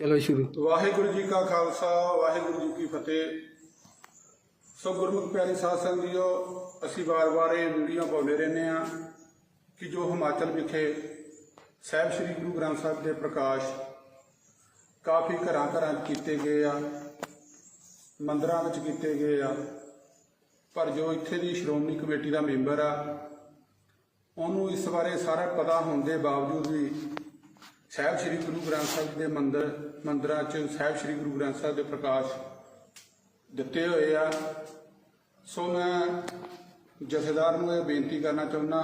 ਚਲੋ ਸ਼ੁਰੂ। ਵਾਹਿਗੁਰੂ ਜੀ ਕਾ ਖਾਲਸਾ, ਵਾਹਿਗੁਰੂ ਜੀ ਕੀ ਫਤਿਹ। ਸੋ ਗੁਰਮੁਖ ਪਿਆਰੇ ਸਾਧ ਸੰਗਤ ਜੀਓ, ਅਸੀਂ ਵਾਰ-ਵਾਰ ਇਹ ਵੀਡੀਓ ਪਾਉਂਦੇ ਰਹਿੰਦੇ ਆ ਕਿ ਜੋ ਹਿਮਾਚਲ ਵਿਖੇ ਸਾਹਿਬ ਸ੍ਰੀ ਗੁਰੂ ਗ੍ਰੰਥ ਸਾਹਿਬ ਦੇ ਪ੍ਰਕਾਸ਼ ਕਾਫੀ ਘਰਾਂ ਘਰਾਂ 'ਚ ਕੀਤੇ ਗਏ ਆ, ਮੰਦਰਾਂ ਵਿੱਚ ਕੀਤੇ ਗਏ ਆ। ਪਰ ਜੋ ਇੱਥੇ ਦੀ ਸ਼੍ਰੋਮਣੀ ਕਮੇਟੀ ਦਾ ਮੈਂਬਰ ਆ, ਉਹਨੂੰ ਇਸ ਬਾਰੇ ਸਾਰਾ ਪਤਾ ਹੋਣ ਦੇ ਬਾਵਜੂਦ ਵੀ ਸਾਹਿਬ ਸ੍ਰੀ ਗੁਰੂ ਗ੍ਰੰਥ ਸਾਹਿਬ ਦੇ ਮੰਦਰ, ਮੰਦਰਾਂ 'ਚ ਸਾਹਿਬ ਸ੍ਰੀ ਗੁਰੂ ਗ੍ਰੰਥ ਸਾਹਿਬ ਦੇ ਪ੍ਰਕਾਸ਼ ਦਿੱਤੇ ਹੋਏ ਆ। ਸੋ ਮੈਂ ਜਥੇਦਾਰ ਨੂੰ ਇਹ ਬੇਨਤੀ ਕਰਨਾ ਚਾਹੁੰਦਾ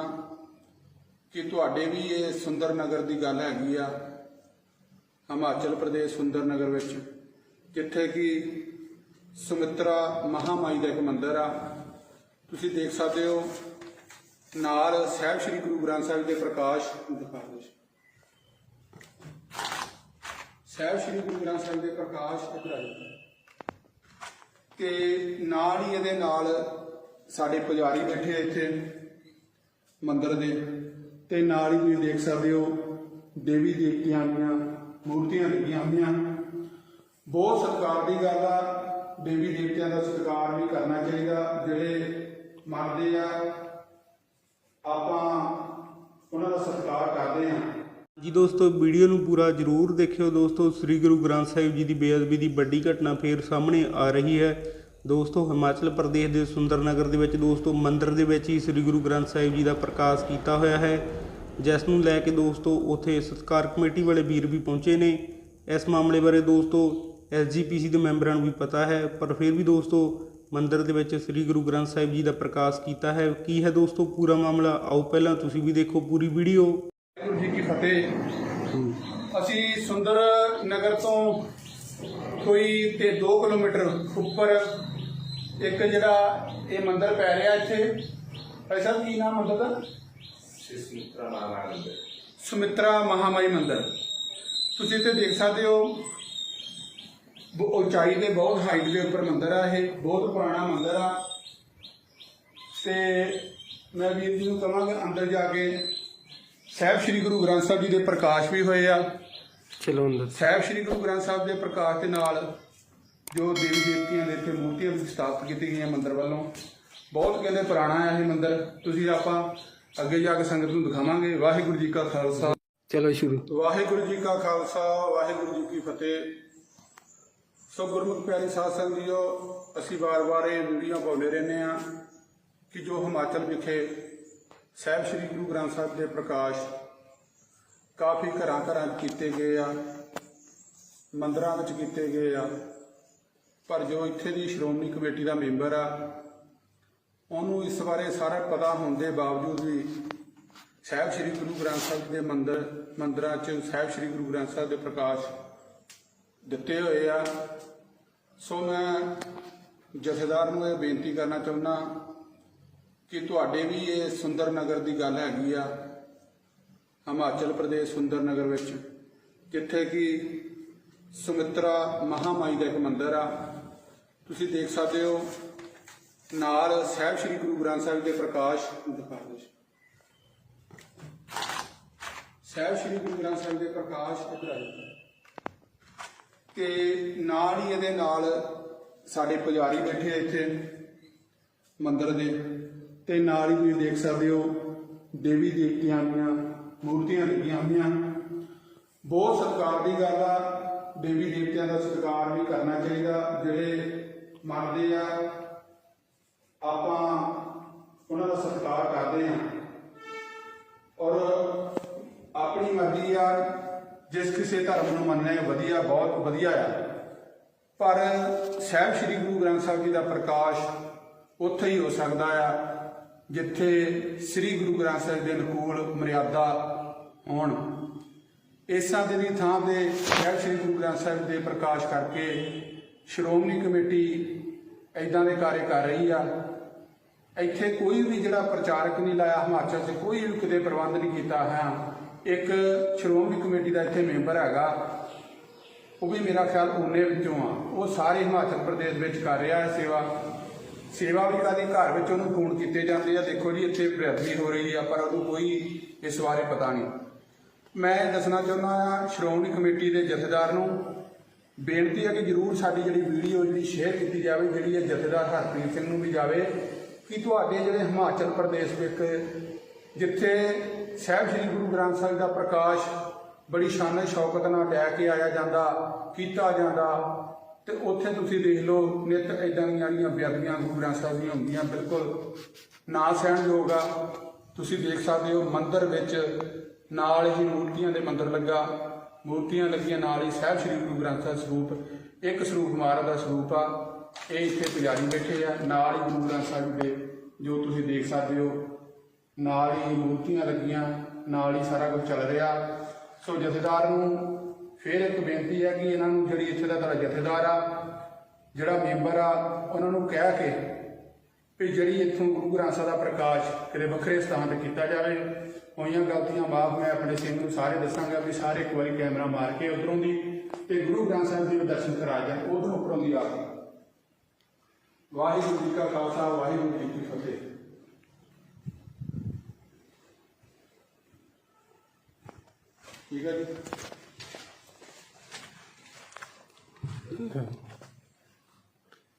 ਕਿ ਤੁਹਾਡੇ ਵੀ ਇਹ ਸੁੰਦਰ ਨਗਰ ਦੀ ਗੱਲ ਹੈਗੀ ਆ, ਹਿਮਾਚਲ ਪ੍ਰਦੇਸ਼ ਸੁੰਦਰ ਨਗਰ ਵਿੱਚ, ਜਿੱਥੇ ਕਿ ਸੁਮਿਤਰਾ ਮਹਾਮਾਈ ਦਾ ਇੱਕ ਮੰਦਿਰ ਆ। ਤੁਸੀਂ ਦੇਖ ਸਕਦੇ ਹੋ, ਨਾਲ ਸਾਹਿਬ ਸ੍ਰੀ ਗੁਰੂ ਗ੍ਰੰਥ ਸਾਹਿਬ ਦੇ ਪ੍ਰਕਾਸ਼ ਦਿਖਾ ਦਿਓ ਜੀ। ਸਾਹਿਬ ਸ੍ਰੀ ਗੁਰੂ ਗ੍ਰੰਥ ਸਾਹਿਬ ਦੇ ਪ੍ਰਕਾਸ਼ ਇੱਧਰ ਆ ਤੇ ਨਾਲ ਹੀ ਇਹਦੇ ਨਾਲ ਸਾਡੇ ਪੁਜਾਰੀ ਬੈਠੇ ਆ ਇੱਥੇ ਮੰਦਰ ਦੇ। ਤੇ ਨਾਲ ਹੀ ਤੁਸੀਂ ਦੇਖ ਸਕਦੇ ਹੋ ਦੇਵੀ ਦੇਵਤਿਆਂ ਦੀਆਂ ਮੂਰਤੀਆਂ ਲੱਗੀਆਂ ਹੋਈਆਂ। ਬਹੁਤ ਸਤਿਕਾਰ ਦੀ ਗੱਲ ਆ। ਦੇਵੀ ਦੇਵਤਿਆਂ ਦਾ ਸਤਿਕਾਰ ਵੀ ਕਰਨਾ ਚਾਹੀਦਾ। ਜਿਹੜੇ ਮਰਦੇ ਆ, ਆਪਾਂ ਉਹਨਾਂ ਦਾ ਸਤਿਕਾਰ ਕਰਦੇ ਆ ਜੀ ਦੋਸਤੋ, ਵੀਡੀਓ ਨੂੰ ਪੂਰਾ ਜਰੂਰ ਦੇਖਿਓ ਦੋਸਤੋ। ਸ੍ਰੀ ਗੁਰੂ ਗ੍ਰੰਥ ਸਾਹਿਬ ਜੀ ਦੀ ਬੇਅਦਬੀ ਦੀ ਵੱਡੀ ਘਟਨਾ ਫੇਰ ਸਾਹਮਣੇ ਆ ਰਹੀ ਹੈ। ਦੋਸਤੋ, ਹਿਮਾਚਲ ਪ੍ਰਦੇਸ਼ ਦੇ ਸੁੰਦਰਨਗਰ ਦੇ ਵਿੱਚ ਦੋਸਤੋ, ਮੰਦਿਰ ਦੇ ਵਿੱਚ ਹੀ ਸ੍ਰੀ ਗੁਰੂ ਗ੍ਰੰਥ ਸਾਹਿਬ ਜੀ ਦਾ ਪ੍ਰਕਾਸ਼ ਕੀਤਾ ਹੋਇਆ ਹੈ। ਜਿਸ ਨੂੰ ਲੈ ਕੇ ਦੋਸਤੋ, ਉੱਥੇ ਸਤਕਾਰ ਕਮੇਟੀ ਵਾਲੇ ਵੀਰ ਵੀ ਪਹੁੰਚੇ ਨੇ। ਇਸ ਮਾਮਲੇ ਬਾਰੇ ਦੋਸਤੋ ਐਸਜੀਪੀਸੀ ਦੇ ਮੈਂਬਰਾਂ ਨੂੰ ਵੀ ਪਤਾ ਹੈ, ਪਰ ਫਿਰ ਵੀ ਦੋਸਤੋ, ਮੰਦਿਰ ਦੇ ਵਿੱਚ ਸ੍ਰੀ ਗੁਰੂ ਗ੍ਰੰਥ ਸਾਹਿਬ ਜੀ ਦਾ ਪ੍ਰਕਾਸ਼ ਕੀਤਾ ਹੈ। ਕੀ ਹੈ ਦੋਸਤੋ, ਪੂਰਾ ਮਾਮਲਾ? ਆਓ ਪਹਿਲਾਂ ਤੁਸੀਂ ਵੀ ਦੇਖੋ ਪੂਰੀ ਵੀਡੀਓ। ਵਾਹਿਗੁਰੂ ਜੀ ਕੀ ਫਤਿਹ ਅਸੀਂ ਸੁੰਦਰ ਨਗਰ ਤੋਂ ਕੋਈ ਤੇ 2 ਕਿਲੋਮੀਟਰ ਉੱਪਰ ਇੱਕ ਜਿਹੜਾ ਇਹ ਮੰਦਿਰ ਪੈ ਰਿਹਾ ਇੱਥੇ। ਭਾਈ ਸਾਹਿਬ ਕੀ ਨਾਮ ਮੰਦਿਰ ਦਾ ਸੁਮਿਤਰਾ ਮਹਾਮਾਈ ਮੰਦਿਰ। ਤੁਸੀਂ ਇੱਥੇ ਦੇਖ ਸਕਦੇ ਹੋ ਉਚਾਈ ਦੇ ਬਹੁਤ ਹਾਈਟ ਦੇ ਉੱਪਰ ਮੰਦਿਰ ਆ ਇਹ ਬਹੁਤ ਪੁਰਾਣਾ ਮੰਦਿਰ ਆ। ਤੇ ਮੈਂ ਵੀਰ ਜੀ ਨੂੰ ਕਹਾਂਗਾ ਅੰਦਰ ਜਾ ਕੇ ਸਾਹਿਬ ਸ੍ਰੀ ਗੁਰੂ ਗ੍ਰੰਥ ਸਾਹਿਬ ਜੀ ਦੇ ਪ੍ਰਕਾਸ਼ ਵੀ ਹੋਏ ਆ। ਚਲੋ ਅੰਦਰ। ਸਾਹਿਬ ਸ੍ਰੀ ਗੁਰੂ ਗ੍ਰੰਥ ਸਾਹਿਬ ਦੇ ਪ੍ਰਕਾਸ਼ ਦੇ ਨਾਲ ਜੋ ਦੇਵੀ ਦੇਵਤਿਆਂ ਦੇ ਇੱਥੇ ਮੂਰਤੀਆਂ ਵੀ ਸਥਾਪਿਤ ਕੀਤੀ ਗਈਆਂ ਮੰਦਿਰ ਵੱਲੋਂ। ਬਹੁਤ ਕਹਿੰਦੇ ਪੁਰਾਣਾ ਹੈ ਇਹ ਮੰਦਿਰ। ਤੁਸੀਂ ਆਪਾਂ ਅੱਗੇ ਜਾ ਕੇ ਸੰਗਤ ਨੂੰ ਦਿਖਾਵਾਂਗੇ। ਵਾਹਿਗੁਰੂ ਜੀ ਕਾ ਖਾਲਸਾ। ਚਲੋ ਸ਼ੁਰੂ। ਵਾਹਿਗੁਰੂ ਜੀ ਕਾ ਖਾਲਸਾ ਵਾਹਿਗੁਰੂ ਜੀ ਕੀ ਫਤਿਹ। ਸੋ ਗੁਰਮੁਖ ਪਿਆਰੇ ਸਾਧ ਸੰਗਤ ਜੀਓ ਅਸੀਂ ਵਾਰ-ਵਾਰ ਇਹ ਵੀਡੀਓ ਪਾਉਂਦੇ ਰਹਿੰਦੇ ਆ ਕਿ ਜੋ ਹਿਮਾਚਲ ਵਿਖੇ ਸਾਹਿਬ ਸ੍ਰੀ ਗੁਰੂ ਗ੍ਰੰਥ ਸਾਹਿਬ ਦੇ ਪ੍ਰਕਾਸ਼ ਕਾਫੀ ਘਰਾਂ ਘਰਾਂ 'ਚ ਕੀਤੇ ਗਏ ਆ, ਮੰਦਰਾਂ ਵਿੱਚ ਕੀਤੇ ਗਏ ਆ। ਪਰ ਜੋ ਇੱਥੇ ਦੀ ਸ਼੍ਰੋਮਣੀ ਕਮੇਟੀ ਦਾ ਮੈਂਬਰ ਆ, ਉਹਨੂੰ ਇਸ ਬਾਰੇ ਸਾਰਾ ਪਤਾ ਹੋਣ ਦੇ ਬਾਵਜੂਦ ਵੀ ਸਾਹਿਬ ਸ੍ਰੀ ਗੁਰੂ ਗ੍ਰੰਥ ਸਾਹਿਬ ਦੇ ਮੰਦਰ, ਮੰਦਰਾਂ 'ਚ ਸਾਹਿਬ ਸ੍ਰੀ ਗੁਰੂ ਗ੍ਰੰਥ ਸਾਹਿਬ ਦੇ ਪ੍ਰਕਾਸ਼ ਦਿੱਤੇ ਹੋਏ ਆ। ਸੋ ਮੈਂ ਜਥੇਦਾਰ ਨੂੰ ਇਹ ਬੇਨਤੀ ਕਰਨਾ ਚਾਹੁੰਦਾ ਕਿ ਤੁਹਾਡੇ ਵੀ ਇਹ ਸੁੰਦਰ ਨਗਰ ਦੀ ਗੱਲ ਹੈਗੀ ਆ, ਹਿਮਾਚਲ ਪ੍ਰਦੇਸ਼ ਸੁੰਦਰ ਨਗਰ ਵਿੱਚ, ਜਿੱਥੇ ਕਿ ਸੁਮਿਤਰਾ ਮਹਾਮਾਈ ਦਾ ਇੱਕ ਮੰਦਿਰ ਆ। ਤੁਸੀਂ ਦੇਖ ਸਕਦੇ ਹੋ, ਨਾਲ ਸਾਹਿਬ ਸ੍ਰੀ ਗੁਰੂ ਗ੍ਰੰਥ ਸਾਹਿਬ ਦੇ ਪ੍ਰਕਾਸ਼ ਦਿਖਾ ਦਿਓ ਜੀ। ਸਾਹਿਬ ਸ੍ਰੀ ਗੁਰੂ ਗ੍ਰੰਥ ਸਾਹਿਬ ਦੇ ਪ੍ਰਕਾਸ਼ ਇੱਧਰ ਆ ਤੇ ਨਾਲ ਹੀ ਇਹਦੇ ਨਾਲ ਸਾਡੇ ਪੁਜਾਰੀ ਬੈਠੇ ਇੱਥੇ, ਮੰਦਿਰ ਦੇ। ਤੇ ਨਾਲ ਹੀ ਤੁਸੀਂ ਦੇਖ ਸਕਦੇ ਹੋ ਦੇਵੀ ਦੇਵਤਿਆਂ ਦੀਆਂ ਮੂਰਤੀਆਂ ਲੱਗੀਆਂ ਹੋਈਆਂ ਬਹੁਤ ਸਤਿਕਾਰ ਦੀ ਗੱਲ ਆ। ਦੇਵੀ ਦੇਵਤਿਆਂ ਦਾ ਸਤਿਕਾਰ ਵੀ ਕਰਨਾ ਚਾਹੀਦਾ। ਜਿਹੜੇ ਮੰਨਦੇ ਆ, ਆਪਾਂ ਉਹਨਾਂ ਦਾ ਸਤਿਕਾਰ ਕਰਦੇ ਆ ਔਰ ਆਪਣੀ ਮਰਜ਼ੀ ਆ, ਜਿਸ ਕਿਸੇ ਧਰਮ ਨੂੰ ਮੰਨਣਾ ਹੈ ਵਧੀਆ, ਬਹੁਤ ਵਧੀਆ ਆ। ਪਰ ਸਾਹਿਬ ਸ੍ਰੀ ਗੁਰੂ ਗ੍ਰੰਥ ਸਾਹਿਬ ਜੀ ਦਾ ਪ੍ਰਕਾਸ਼ ਉੱਥੇ ਹੀ ਹੋ ਸਕਦਾ ਆ। ਜਿੱਥੇ ਸ੍ਰੀ ਗੁਰੂ ਗ੍ਰੰਥ ਸਾਹਿਬ ਦੇ ਅਨੁਕੂਲ ਮਰਿਆਦਾ ਹੋਣ ਇਸਾਂ ਦੇ ਦੀ ਥਾਂ ਤੇ ਸਾਹਿਬ ਸ੍ਰੀ ਗੁਰੂ ਗ੍ਰੰਥ ਸਾਹਿਬ ਦੇ ਪ੍ਰਕਾਸ਼ ਕਰਕੇ ਸ਼੍ਰੋਮਣੀ ਕਮੇਟੀ ਐਦਾਂ ਦੇ ਕਾਰਜ ਕਰ ਰਹੀ ਆ। ਇੱਥੇ ਕੋਈ ਵੀ ਜਿਹੜਾ ਪ੍ਰਚਾਰਕ ਨਹੀਂ ਲਾਇਆ, ਹਿਮਾਚਲ 'ਚ ਕੋਈ ਵੀ ਕਿਤੇ ਪ੍ਰਬੰਧ ਨਹੀਂ ਕੀਤਾ ਹੈ। ਇੱਕ ਸ਼੍ਰੋਮਣੀ ਕਮੇਟੀ ਦਾ ਇੱਥੇ ਮੈਂਬਰ ਹੈਗਾ। ਉਹ ਵੀ ਮੇਰਾ ਖਿਆਲ ਉਹਨੇ ਵਿੱਚੋਂ ਆ। ਉਹ ਸਾਰੇ ਹਿਮਾਚਲ ਪ੍ਰਦੇਸ਼ ਵਿੱਚ ਕਰ ਰਿਹਾ ਹੈ ਸੇਵਾ। ਸੇਵਾ ਵੀ ਕਦੀ ਘਰ ਵਿੱਚ ਉਹਨੂੰ ਫੋਨ ਕੀਤੇ ਜਾਂਦੇ ਆ, ਦੇਖੋ ਜੀ, ਇੱਥੇ ਬੇਅਦਬੀ ਹੋ ਰਹੀ ਆ, ਪਰ ਉਹਨੂੰ ਕੋਈ ਇਸ ਬਾਰੇ ਪਤਾ ਨਹੀਂ। ਮੈਂ ਦੱਸਣਾ ਚਾਹੁੰਦਾ ਹਾਂ, ਸ਼੍ਰੋਮਣੀ ਕਮੇਟੀ ਦੇ ਜਥੇਦਾਰ ਨੂੰ ਬੇਨਤੀ ਹੈ ਕਿ ਜਰੂਰ ਸਾਡੀ ਜਿਹੜੀ ਵੀਡੀਓ ਜਿਹੜੀ ਸ਼ੇਅਰ ਕੀਤੀ ਜਾਵੇ, ਜਿਹੜੀ ਇਹ ਜਥੇਦਾਰ ਹਰਪ੍ਰੀਤ ਸਿੰਘ ਨੂੰ ਵੀ ਜਾਵੇ, ਕਿ ਤੁਹਾਡੇ ਜਿਹੜੇ ਹਿਮਾਚਲ ਪ੍ਰਦੇਸ਼ ਵਿੱਚ ਜਿੱਥੇ ਸਾਹਿਬ ਸ੍ਰੀ ਗੁਰੂ ਗ੍ਰੰਥ ਸਾਹਿਬ ਦਾ ਪ੍ਰਕਾਸ਼ ਬੜੀ ਸ਼ਾਨ ਸ਼ੌਕਤ ਨਾਲ ਲੈ ਕੇ ਆਇਆ ਜਾਂਦਾ, ਕੀਤਾ ਜਾਂਦਾ ਤੇ ਉੱਥੇ ਤੁਸੀਂ ਦੇਖ ਲਓ ਨਿਤ ਇਦਾਂ ਦੀਆਂ ਜਿਹੜੀਆਂ ਬੇਅਦਬੀਆਂ ਗੁਰੂ ਗ੍ਰੰਥ ਸਾਹਿਬ ਦੀਆਂ ਹੁੰਦੀਆਂ, ਬਿਲਕੁਲ ਨਾ ਸਹਿਣਯੋਗ ਆ। ਤੁਸੀਂ ਦੇਖ ਸਕਦੇ ਹੋ ਮੰਦਿਰ ਵਿੱਚ ਨਾਲ ਹੀ ਮੂਰਤੀਆਂ ਦੇ ਮੰਦਿਰ ਲੱਗਾ। ਮੂਰਤੀਆਂ ਲੱਗੀਆਂ ਨਾਲ ਹੀ ਸਾਹਿਬ ਸ੍ਰੀ ਗੁਰੂ ਗ੍ਰੰਥ ਸਾਹਿਬ ਸਰੂਪ, ਇੱਕ ਸਰੂਪ ਮਹਾਰਾਜ ਦਾ ਸਰੂਪ ਆ। ਇਹ ਇੱਥੇ ਪੁਜਾਰੀ ਬੈਠੇ ਆ, ਨਾਲ ਹੀ ਗੁਰੂ ਗ੍ਰੰਥ ਸਾਹਿਬ ਦੇ, ਜੋ ਤੁਸੀਂ ਦੇਖ ਸਕਦੇ ਹੋ। ਨਾਲ ਹੀ ਮੂਰਤੀਆਂ ਲੱਗੀਆਂ, ਨਾਲ ਹੀ ਸਾਰਾ ਕੁਝ ਚੱਲ ਰਿਹਾ। ਸੋ ਜਥੇਦਾਰ ਨੂੰ ਫਿਰ ਇੱਕ ਬੇਨਤੀ ਹੈ ਕਿ ਇਹਨਾਂ ਨੂੰ ਜਿਹੜੀ ਇੱਥੇ ਦਾ ਤੁਹਾਡਾ ਜਥੇਦਾਰ ਆ, ਜਿਹੜਾ ਮੈਂਬਰ ਆ, ਉਹਨਾਂ ਨੂੰ ਕਹਿ ਕੇ ਵੀ ਜਿਹੜੀ ਇੱਥੋਂ ਗੁਰੂ ਗ੍ਰੰਥ ਸਾਹਿਬ ਦਾ ਪ੍ਰਕਾਸ਼ ਕਿਤੇ ਵੱਖਰੇ ਸਥਾਨ ਤੇ ਕੀਤਾ ਜਾਵੇ। ਹੋਈਆਂ ਗਲਤੀਆਂ ਮਾਫ ਮੈਂ ਆਪਣੇ ਸਿੰਘ ਨੂੰ ਸਾਰੇ ਦੱਸਾਂਗਾ ਵੀ ਸਾਰੇ ਇੱਕ ਵਾਰੀ ਕੈਮਰਾ ਮਾਰ ਕੇ ਉਧਰੋਂ ਦੀ ਤੇ ਗੁਰੂ ਗ੍ਰੰਥ ਸਾਹਿਬ ਦੇ ਦਰਸ਼ਨ ਕਰਾ ਜਾਣ, ਉਧਰੋਂ ਉੱਪਰੋਂ ਦੀ ਆ ਕੇ। ਵਾਹਿਗੁਰੂ ਜੀ ਕਾ ਖਾਲਸਾ, ਵਾਹਿਗੁਰੂ ਜੀ ਕੀ ਫਤਿਹ। ਠੀਕ ਹੈ ਜੀ।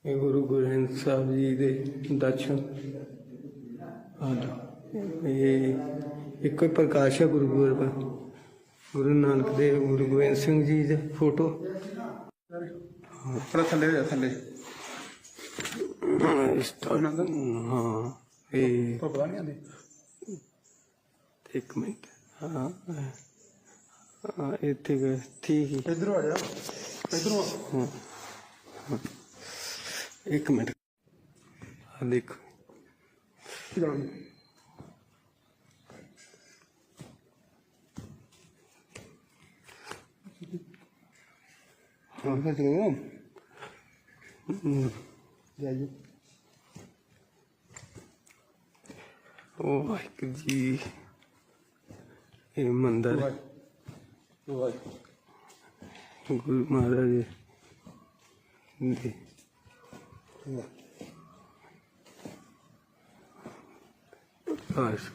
ਇਹ ਗੁਰੂ ਗੋਬਿੰਦ ਸਾਹਿਬ ਜੀ ਦੇ ਦਰਸ਼ਨ। ਹਨ ਇਹ ਇੱਕੋ ਹੀ ਪ੍ਰਕਾਸ਼ ਹੈ ਗੁਰੂ ਗੋਬਿੰਦ ਗੁਰੂ ਨਾਨਕ ਦੇਵ ਗੁਰੂ ਗੋਬਿੰਦ ਸਿੰਘ ਜੀ ਦੇ ਫੋਟੋ। ਥੋੜਾ ਥੱਲੇ ਹੋ ਜਾ ਥੱਲੇ। ਇਸ ਤਰ੍ਹਾਂ ਦਾ ਹਾਂ ਇਹ ਪਰ ਪਤਾ ਨਹੀਂ ਆਂਦੀ ਇੱਕ ਮਿੰਟ ਹਾਂ ਹਾਂ ਇੱਥੇ ਠੀਕ ਹੀ। ਇਧਰੋਂ ਆ ਜਾ। ਇਧਰੋਂ ਹਾਂ ਹਾਂ। ਇੱਕ ਮਿੰਟ। ਆ ਦੇਖੋ। ਹਾਂ ਫਿਰ ਚਲੇ ਹਮ, ਜਾਈਏ ਉਹ ਵਾਹਿਗੁਰੂ ਜੀ। ਇਹ ਮੰਦਰ ਵਾਹ ਗੁਰੂ ਮਹਾਰਾਜ ਦੇ ਪ੍ਰਕਾਸ਼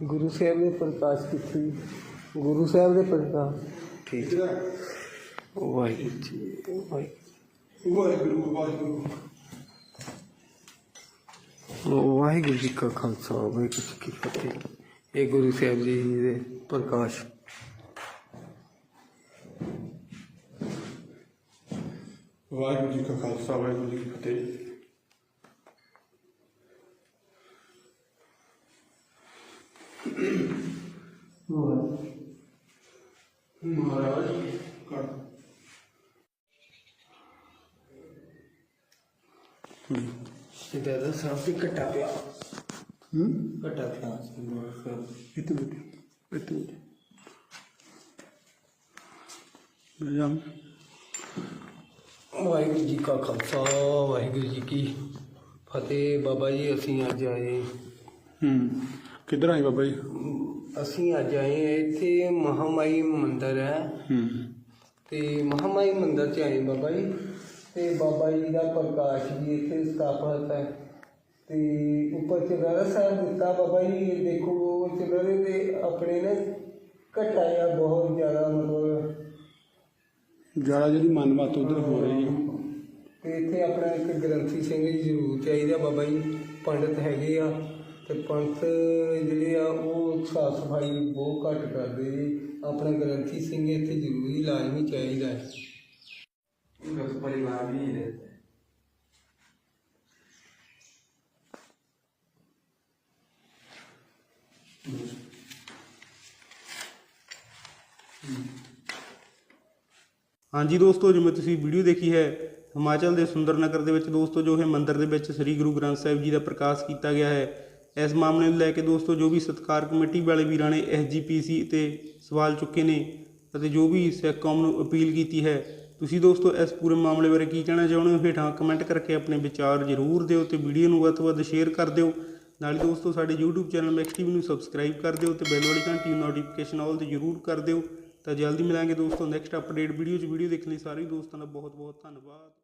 ਗੁਰੂ ਸਾਹਿਬ ਦੇ ਪ੍ਰਕਾਸ਼ ਕੀਤੀ ਗੁਰੂ ਸਾਹਿਬ ਦੇ ਪ੍ਰਕਾਸ਼ ਠੀਕ ਵਾਹਿਗੁਰੂ ਜੀ ਵਾਹਿਗੁਰੂ ਵਾਹਿਗੁਰੂ ਵਾਹਿਗੁਰੂ ਵਾਹਿਗੁਰੂ ਜੀ ਕਾ ਖਾਲਸਾ ਵਾਹਿਗੁਰੂ ਜੀ ਕੀ ਫਤਿਹ ਇਹ ਗੁਰੂ ਸਾਹਿਬ ਜੀ ਦੇ ਪ੍ਰਕਾਸ਼ ਵਾਹਿਗੁਰੂ ਜੀ ਕਾ ਖਾਲਸਾ ਵਾਹਿਗੁਰੂ ਜੀ ਕੀ ਫਤਿਹ ਮਹਾਰਾਜ ਕਰ। ਇਹ ਦਾਦਾ ਸਾਹਿਬ ਦੀ ਘਟਾ ਪਿਆ। ਹੂੰ? ਘਟਾ ਪਿਆ। ਇੱਥੇ ਬੈਠੇ ਇੱਥੇ ਬੈਠੇ ਜਾਮ ਵਾਹਿਗੁਰੂ ਜੀ ਕਾ ਖਾਲਸਾ ਵਾਹਿਗੁਰੂ ਜੀ ਕੀ ਫਤਿਹ। ਬਾਬਾ ਜੀ ਅਸੀਂ ਅੱਜ ਆਏ। ਹੂੰ। ਕਿੱਧਰ ਆਏ ਬਾਬਾ ਜੀ? ਅਸੀਂ ਅੱਜ ਆਏ ਹਾਂ ਇੱਥੇ ਮਹਾਮਾਈ ਮੰਦਿਰ ਹੈ। ਹੂੰ। ਤੇ ਮਹਾਮਾਈ ਮੰਦਿਰ ਚ ਆਏ ਬਾਬਾ ਜੀ। ਤੇ ਬਾਬਾ ਜੀ ਦਾ ਪ੍ਰਕਾਸ਼ ਵੀ ਇੱਥੇ ਸਥਾਪਿਤ ਹੈ। ਤੇ ਉੱਪਰ ਚਗਰਾ ਸਾਹਿਬ ਦਿੱਤਾ ਬਾਬਾ ਜੀ ਇਹ ਦੇਖੋ ਚਗਰੇ ਦੇ ਆਪਣੇ ਨੇ ਘਟਾਇਆ ਬਹੁਤ ਜ਼ਿਆਦਾ ਮਤਲਬ ਜ਼ਿਆਦਾ ਜਿਹੜੀ ਮਨਮਤ ਉਧਰ ਹੋ ਰਹੀ ਹੈ। ਤੇ ਇੱਥੇ ਆਪਣਾ ਇੱਕ ਗ੍ਰੰਥੀ ਸਿੰਘ ਜੀ ਜ਼ਰੂਰ ਚਾਹੀਦਾ ਬਾਬਾ ਜੀ ਪੰਡਤ ਹੈਗੇ ਆ। ਤੇ ਪੰਡਤ ਜਿਹੜੇ ਆ ਉਹ ਸਾਫ ਸਫਾਈ ਬਹੁਤ ਘੱਟ ਕਰਦੇ ਜੀ ਆਪਣਾ ਗ੍ਰੰਥੀ ਸਿੰਘ ਇੱਥੇ ਜ਼ਰੂਰੀ ਲਾਜ਼ਮੀ ਚਾਹੀਦਾ ਹੈ बस परिवार भी ही रहता है ਹਾਂਜੀ ਦੋਸਤੋ ਜਿਵੇਂ ਤੁਸੀਂ ਵੀਡੀਓ ਦੇਖੀ ਹੈ ਹਿਮਾਚਲ ਦੇ ਸੁੰਦਰ ਨਗਰ ਦੇ ਵਿੱਚ ਦੋਸਤੋ ਜੋ ਹੈ ਮੰਦਿਰ ਦੇ ਵਿੱਚ ਸ੍ਰੀ ਗੁਰੂ ਗ੍ਰੰਥ ਸਾਹਿਬ ਜੀ ਦਾ ਪ੍ਰਕਾਸ਼ ਕੀਤਾ ਗਿਆ ਹੈ ਇਸ ਮਾਮਲੇ ਨੂੰ ਲੈ ਕੇ ਦੋਸਤੋ, ਜੋ ਵੀ ਸਤਕਾਰ ਕਮੇਟੀ ਵਾਲੇ ਵੀਰਾਂ ਨੇ ਐਸਜੀਪੀਸੀ ਤੇ ਸਵਾਲ ਚੁੱਕੇ ਨੇ ਅਤੇ ਜੋ ਵੀ ਸਿੱਖ ਕੌਮ ਨੂੰ ਅਪੀਲ ਕੀਤੀ ਹੈ, ਤੁਸੀਂ ਦੋਸਤੋ ਇਸ ਪੂਰੇ ਮਾਮਲੇ ਬਾਰੇ ਕੀ ਕਹਿਣਾ ਚਾਹੁੰਦੇ ਹੋ? ਹੇਠਾਂ ਕਮੈਂਟ ਕਰਕੇ ਆਪਣੇ ਵਿਚਾਰ ਜ਼ਰੂਰ ਦਿਓ ਤੇ ਵੀਡੀਓ ਨੂੰ ਵੱਧ ਤੋਂ ਵੱਧ ਸ਼ੇਅਰ ਕਰ ਦਿਓ। ਨਾਲ ਹੀ ਦੋਸਤੋ, ਸਾਡੇ YouTube ਚੈਨਲ ਮੈਕਸ ਟੀਵੀ ਨੂੰ ਸਬਸਕ੍ਰਾਈਬ ਕਰ ਦਿਓ ਤੇ ਬੈਲ ਵਾਲੀ ਘੰਟੀ ਨੂੰ ਨੋਟੀਫਿਕੇਸ਼ਨ ਆਲ ਤੇ ਜ਼ਰੂਰ ਕਰ ਦਿਓ। ਤਾਂ ਜਲਦੀ ਮਿਲਾਂਗੇ ਦੋਸਤੋ ਨੈਕਸਟ ਅਪਡੇਟ ਵੀਡੀਓ 'ਚ। ਵੀਡੀਓ ਦੇਖਣ ਲਈ ਸਾਰੇ ਦੋਸਤਾਂ ਦਾ ਬਹੁਤ ਬਹੁਤ ਧੰਨਵਾਦ।